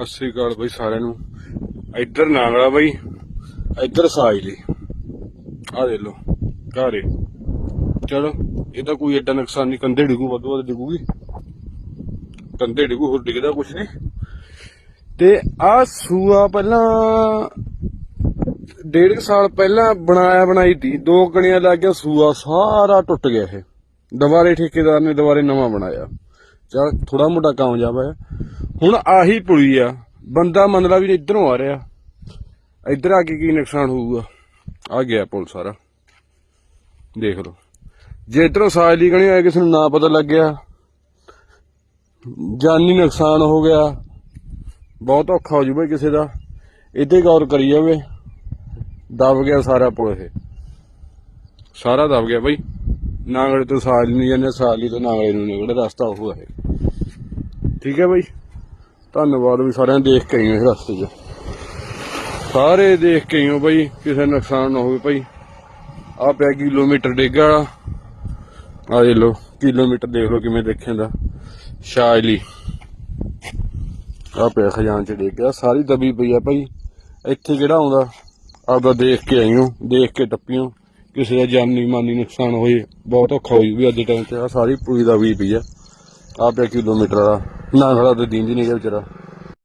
ਸਤਿ ਸ੍ਰੀ ਅਕਾਲ ਬਈ ਸਾਰਿਆਂ ਨੂੰ। ਇੱਧਰ ਨਾਗਲਾ ਬਈ, ਇੱਧਰ ਸਾਜਲੀ। ਆ ਦੇ ਲੋ ਘਾਰੇ ਚਲੋ, ਇਹ ਤਾਂ ਕੋਈ ਏਡਾ ਨੁਕਸਾਨ ਨਹੀਂ, ਕੰਧੇ ਡਿਗੂ, ਵੱਧ ਵੱਧ ਡਿੱਗੂਗੀ। ਕੰਧੇ ਡਿੱਗੂ, ਹੋਰ ਡਿੱਗਦਾ ਕੁਛ ਨਹੀਂ। ਤੇ ਆ ਸੂਆ ਪਹਿਲਾਂ, ਡੇਢ ਕੁ ਸਾਲ ਪਹਿਲਾਂ ਬਣਾਇਆ, ਬਣਾਈ ਤੀ। ਦੋ ਕਣੀਆਂ ਲੱਗ ਗਿਆ ਸੂਆ ਸਾਰਾ ਟੁੱਟ ਗਿਆ ਇਹ। ਦੁਬਾਰੇ ਠੇਕੇਦਾਰ ਨੇ ਦੁਬਾਰੇ ਨਵਾਂ ਬਣਾਇਆ। ਚਲ ਥੋੜਾ ਮੋਟਾ ਕਾਮਯਾਬ ਹੈ। ਹੁਣ ਆਹੀ ਪੁਲੀ ਆ। ਬੰਦਾ ਮੰਨ ਮੰਨਦਾ ਵੀ ਇਧਰੋਂ ਆ ਰਿਹਾ। ਇੱਧਰ ਆ ਕੇ ਕੀ ਨੁਕਸਾਨ ਹੋਊਗਾ? ਆ ਗਿਆ ਪੁਲ ਸਾਰਾ। ਦੇਖ ਲਓ। ਜੇ ਇਧਰੋਂ ਸਾਜਲੀ ਕਣੀ ਆਇਆ ਕਿਸੇ ਨੂੰ ਨਾ ਪਤਾ ਲੱਗਿਆ ਜਾਨੀ ਨੁਕਸਾਨ ਹੋ ਗਿਆ। ਬਹੁਤ ਔਖਾ ਹੋ ਜੂ ਬਈ ਕਿਸੇ ਦਾ। ਇੱਥੇ ਗੌਰ ਕਰੀ ਜਾਵੇ। ਦਬ ਗਿਆ ਸਾਰਾ ਪੁਲ ਇਹ। ਸਾਰਾ ਦਬ ਗਿਆ ਬਈ। ਨਾਂਗਲੇ ਤੋਂ ਸਾਜਲੀ ਨਹੀਂ ਜਾਂਦੇ ਸਾਜਲੀ ਤੋਂ ਨਾਂਗਲੇ ਨੂੰ ਨਿਕਲਦਾ, ਰਸਤਾ ਉਹ ਹੈ। ਠੀਕ ਹੈ ਬਈ। ਧੰਨਵਾਦ ਵੀ ਸਾਰਿਆਂ ਨੇ ਦੇਖ ਕੇ ਆਇਓ ਇਸ ਰਸਤੇ 'ਚ। ਸਾਰੇ ਦੇਖ ਕੇ ਆਇਓ ਬਈ, ਕਿਸੇ ਨੁਕਸਾਨ ਨਾ ਹੋਵੇ ਭਾਈ ਆ ਪਿਆ ਕਿਲੋਮੀਟਰ ਡੇਗਾ ਆ ਦੇ ਲੋ ਕਿਲੋਮੀਟਰ ਦੇਖ ਲਓ ਕਿਵੇਂ ਦੇਖਿਆ ਸ਼ਾਇਲੀ। ਆ ਪਿਆ ਖਜ਼ਾਨ ਚ ਡੇਗਾ ਸਾਰੀ ਦਬੀ ਪਈ ਆ ਭਾਈ ਇੱਥੇ ਕਿਹੜਾ ਆਉਂਦਾ? ਆਪਦਾ ਦੇਖ ਕੇ ਆਇਓ ਦੇਖ ਕੇ ਟੱਪਿਓ ਕਿਸੇ ਦਾ ਜਾਨੀ ਮਾਨੀ ਨੁਕਸਾਨ ਹੋਏ, ਬਹੁਤ ਔਖਾ ਹੋਈ ਵੀ ਅੱਜ ਦੇ ਟਾਈਮ ਤੇ ਆ ਸਾਰੀ ਪੂਰੀ ਦਬੀ ਪਈ ਆ। ਆ ਪਿਆ ਕਿਲੋਮੀਟਰ ਵਾਲਾ। ਨਾ ਨਾਂਗਲਾ ਤੇ ਦੀਂਦੀ ਨਹੀਂ ਗਿਆ ਵਿਚਾਰਾ।